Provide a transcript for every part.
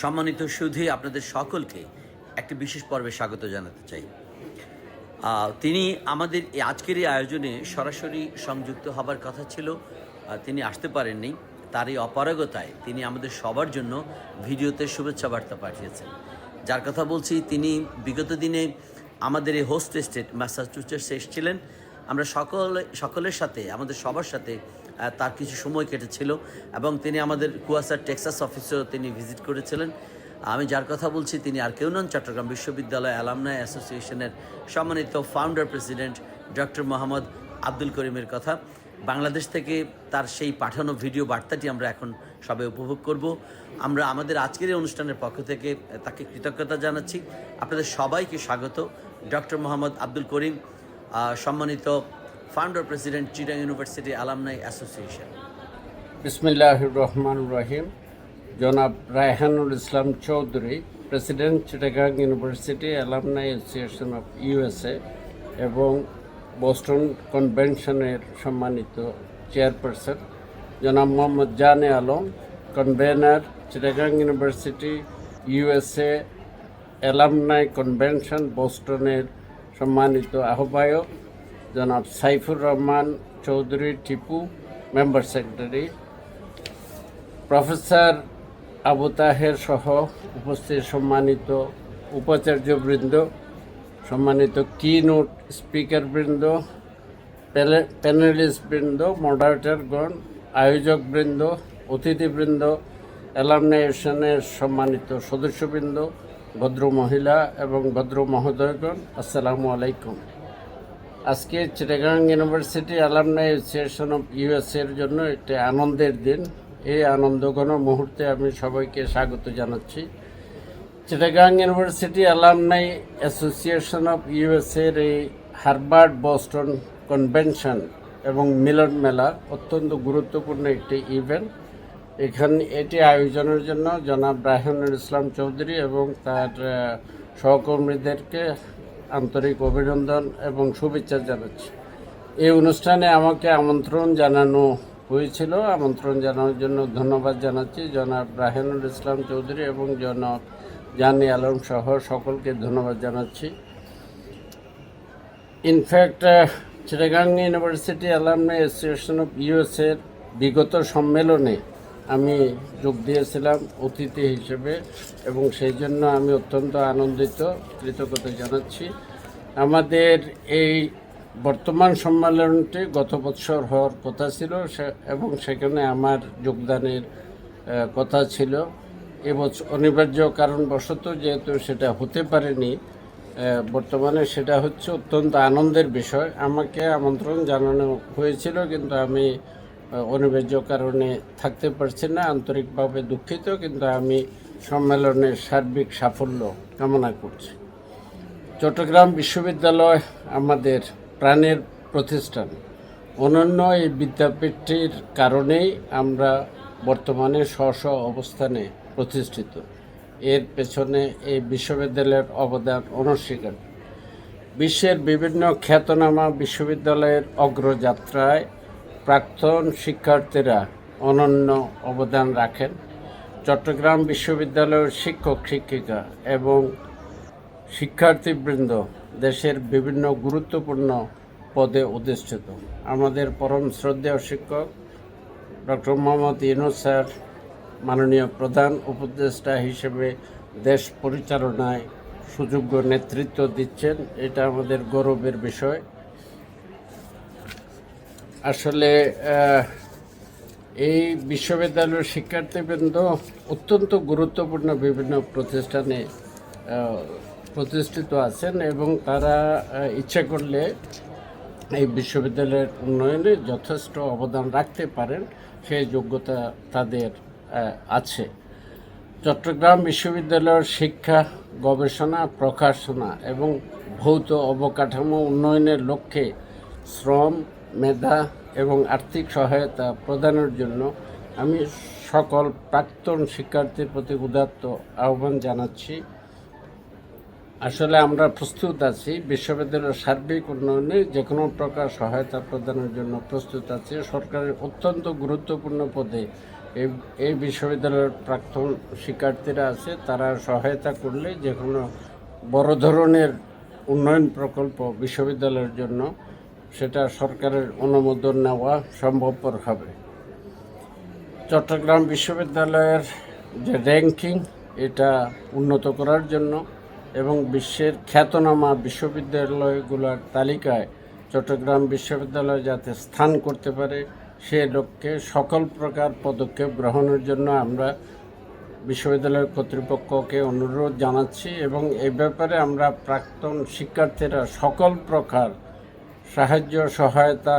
সম্মানিত সুধী আপনাদের সকলকে একটি বিশেষ পর্বে স্বাগত জানাতে চাই। তিনি আমাদের এই আজকের এই আয়োজনে সরাসরি সংযুক্ত হবার কথা ছিল। তিনি আসতে পারেননি। তার এই অপারগতায় তিনি আমাদের সবার জন্য ভিডিওতে শুভেচ্ছা বার্তা পাঠিয়েছেন। যার কথা বলছি, তিনি বিগত দিনে আমাদের এই হোস্ট স্টেট ম্যাসাচুসেটসে এসেছিলেন। আমরা সকলে, সকলের সাথে, আমাদের সবার সাথে তার কিছু সময় কেটেছিল এবং তিনি আমাদের কুয়াশার টেক্সাস অফিসেও তিনি ভিজিট করেছিলেন। আমি যার কথা বলছি, তিনি আর কেউ নন, চট্টগ্রাম বিশ্ববিদ্যালয় অ্যালামনাই অ্যাসোসিয়েশনের সম্মানিত founder president doctor Mohammad Abdul করিমের কথা। বাংলাদেশ থেকে তার সেই পাঠানো ভিডিও বার্তাটি আমরা এখন সবাই উপভোগ করব। আমরা আমাদের আজকের এই অনুষ্ঠানের পক্ষ থেকে তাকে কৃতজ্ঞতা জানাচ্ছি। আপনাদের সবাইকে স্বাগত। ডক্টর মোহাম্মদ আব্দুল করিম সম্মানিত founder president Chittagong university alumni association বিসমিল্লাহ রহমান রহিম জনাব Raihanul Islam Chowdhury president Chittagong university alumni association of USA এবং বোস্টন কনভেনশনের সম্মানিত চেয়ারপারসন জনাব Mohammad Jane Alam convener Chittagong university USA alumni convention বোস্টনের সম্মানিত আহ্বায়ক জনাব Saifur Rahman Chowdhury Tipu, member secretary, professor Abu Taher সহ উপস্থিত সম্মানিত উপাচার্যবৃন্দ, সম্মানিত কি নোট স্পিকার বৃন্দ স্পিকারবৃন্দ প্যানেলিস্টবৃন্দ মডারেটরগণ আয়োজকবৃন্দ, অতিথিবৃন্দ অ্যালামনাইজেশনের সম্মানিত সদস্যবৃন্দ ভদ্র মহিলা এবং ভদ্র মহোদয়গণ, আসসালামু আলাইকুম। আজকে Chittagong university alumni association of ইউএসএর জন্য একটি আনন্দের দিন। এই আনন্দঘন মুহূর্তে আমি সবাইকে স্বাগত জানাচ্ছি। Chittagong university alumni association of ইউএসএর এই হারবার্ড বস্টন কনভেনশন এবং মিলন মেলা অত্যন্ত গুরুত্বপূর্ণ একটি ইভেন্ট। এখানে এটি আয়োজনের জন্য জনাব রায়হানুল ইসলাম চৌধুরী এবং তার সহকর্মীদেরকে আন্তরিক অভিনন্দন এবং শুভেচ্ছা জানাচ্ছি। এই অনুষ্ঠানে আমাকে আমন্ত্রণ জানানো হয়েছিল। আমন্ত্রণ জানানোর জন্য ধন্যবাদ জানাচ্ছি জনাব রাহেনুল ইসলাম চৌধুরী এবং জনাব জানি আলম সহ সকলকে ধন্যবাদ জানাচ্ছি। In fact Chittagong university alumni association of ইউএসএর বিগত সম্মেলনে আমি যোগ দিয়েছিলাম অতিথি হিসেবে এবং সেই জন্য আমি অত্যন্ত আনন্দিত, কৃতজ্ঞতা জানাচ্ছি। আমাদের এই বর্তমান সম্মেলনটি গত বছর হওয়ার কথা ছিল এবং সেখানে আমার যোগদানের কথা ছিল। এবছর অনিবার্য কারণবশত যেহেতু সেটা হতে পারেনি বর্তমানে সেটা হচ্ছে অত্যন্ত আনন্দের বিষয়। আমাকে আমন্ত্রণ জানানো হয়েছিল, কিন্তু আমি অনিবার্য কারণে থাকতে পারছি না, আন্তরিকভাবে দুঃখিত, কিন্তু আমি সম্মেলনের সার্বিক সাফল্য কামনা করছি। চট্টগ্রাম বিশ্ববিদ্যালয় আমাদের প্রাণের প্রতিষ্ঠান। অনন্য এই বিদ্যাপীঠটির কারণেই আমরা বর্তমানে স্ব স্ব অবস্থানে প্রতিষ্ঠিত। এর পেছনে এই বিশ্ববিদ্যালয়ের অবদান অনস্বীকার বিশ্বের বিভিন্ন খ্যাতনামা বিশ্ববিদ্যালয়ের অগ্রযাত্রায় প্রাক্তন শিক্ষার্থীরা অনন্য অবদান রাখেন। চট্টগ্রাম বিশ্ববিদ্যালয়ের শিক্ষক, শিক্ষিকা এবং শিক্ষার্থীবৃন্দ দেশের বিভিন্ন গুরুত্বপূর্ণ পদে অধিষ্ঠিত। আমাদের পরম শ্রদ্ধেয় শিক্ষক ডক্টর মোহাম্মদ ইউনুস স্যার মাননীয় প্রধান উপদেষ্টা হিসেবে দেশ পরিচালনায় সুযোগ্য নেতৃত্ব দিচ্ছেন। এটা আমাদের গৌরবের বিষয়। আসলে এই বিশ্ববিদ্যালয়ের শিক্ষার্থীবৃন্দ অত্যন্ত গুরুত্বপূর্ণ বিভিন্ন প্রতিষ্ঠানে প্রতিষ্ঠিত আছেন এবং তারা ইচ্ছা করলে এই বিশ্ববিদ্যালয়ের উন্নয়নে যথেষ্ট অবদান রাখতে পারেন সেই যোগ্যতা তাদের আছে। চট্টগ্রাম বিশ্ববিদ্যালয়ের শিক্ষা, গবেষণা, প্রকাশনা এবং ভৌত অবকাঠামো উন্নয়নের লক্ষ্যে শ্রম মেধা এবং আর্থিক সহায়তা প্রদানের জন্য আমি সকল প্রাক্তন শিক্ষার্থীর প্রতি উদাত্ত আহ্বান জানাচ্ছি। আসলে আমরা প্রস্তুত আছি, বিশ্ববিদ্যালয়ের সার্বিক উন্নয়নে যে কোনো প্রকার সহায়তা প্রদানের জন্য প্রস্তুত আছি। সরকারের অত্যন্ত গুরুত্বপূর্ণ পদে এই এই বিশ্ববিদ্যালয়ের প্রাক্তন শিক্ষার্থীরা আছে। তারা সহায়তা করলে যে কোনো বড় ধরনের উন্নয়ন প্রকল্প বিশ্ববিদ্যালয়ের জন্য সেটা সরকারের অনুমোদন নেওয়া সম্ভবপর হবে। চট্টগ্রাম বিশ্ববিদ্যালয়ের যে র্যাঙ্কিং, এটা উন্নত করার জন্য এবং বিশ্বের খ্যাতনামা বিশ্ববিদ্যালয়গুলোর তালিকায় চট্টগ্রাম বিশ্ববিদ্যালয় যাতে স্থান করতে পারে, সে লক্ষ্যে সকল প্রকার পদক্ষেপ গ্রহণের জন্য আমরা বিশ্ববিদ্যালয় কর্তৃপক্ষকে অনুরোধ জানাচ্ছি এবং এই ব্যাপারে আমরা প্রাক্তন শিক্ষার্থীরা সকল প্রকার সাহায্য, সহায়তা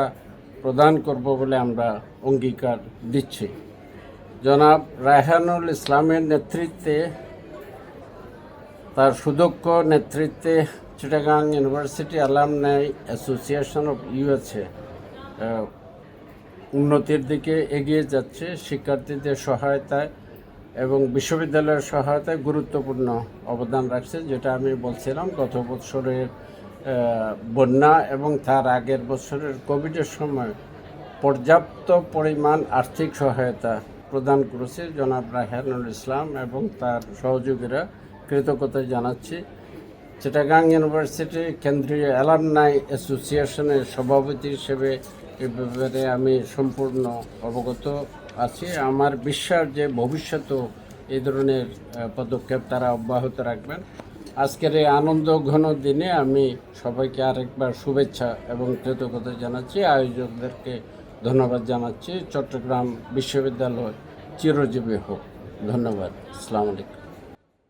প্রদান করব বলে আমরা অঙ্গীকার দিচ্ছি। জনাব রায়হানুল ইসলামের নেতৃত্বে, তার সুদক্ষ নেতৃত্বে Chittagong university alumni association of USA উন্নতির দিকে এগিয়ে যাচ্ছে। শিক্ষার্থীদের সহায়তায় এবং বিশ্ববিদ্যালয়ের সহায়তায় গুরুত্বপূর্ণ অবদান রাখছে, যেটা আমি বলছিলাম, গত বছরের বন্যা এবং তার আগের বছরের কোভিডের সময় পর্যাপ্ত পরিমাণ আর্থিক সহায়তা প্রদান করেছে জনাব রাহানুল ইসলাম এবং তার সহযোগীরা। কৃতজ্ঞতা জানাচ্ছি। চিটাগাং ইউনিভার্সিটি কেন্দ্রীয় অ্যালামনাই অ্যাসোসিয়েশনের সভাপতি হিসেবে এ ব্যাপারে আমি সম্পূর্ণ অবগত আছি। আমার বিশ্বাস যে ভবিষ্যতেও এই ধরনের পদক্ষেপ তারা অব্যাহত রাখবেন। আজকের এই আনন্দ ঘন দিনে আমি সবাইকে আরেকবার শুভেচ্ছা এবং কৃতজ্ঞতা জানাচ্ছি। আয়োজকদেরকে ধন্যবাদ জানাচ্ছি। চট্টগ্রাম বিশ্ববিদ্যালয় চিরজীবী হোক। ধন্যবাদ। আসসালামু আলাইকুম।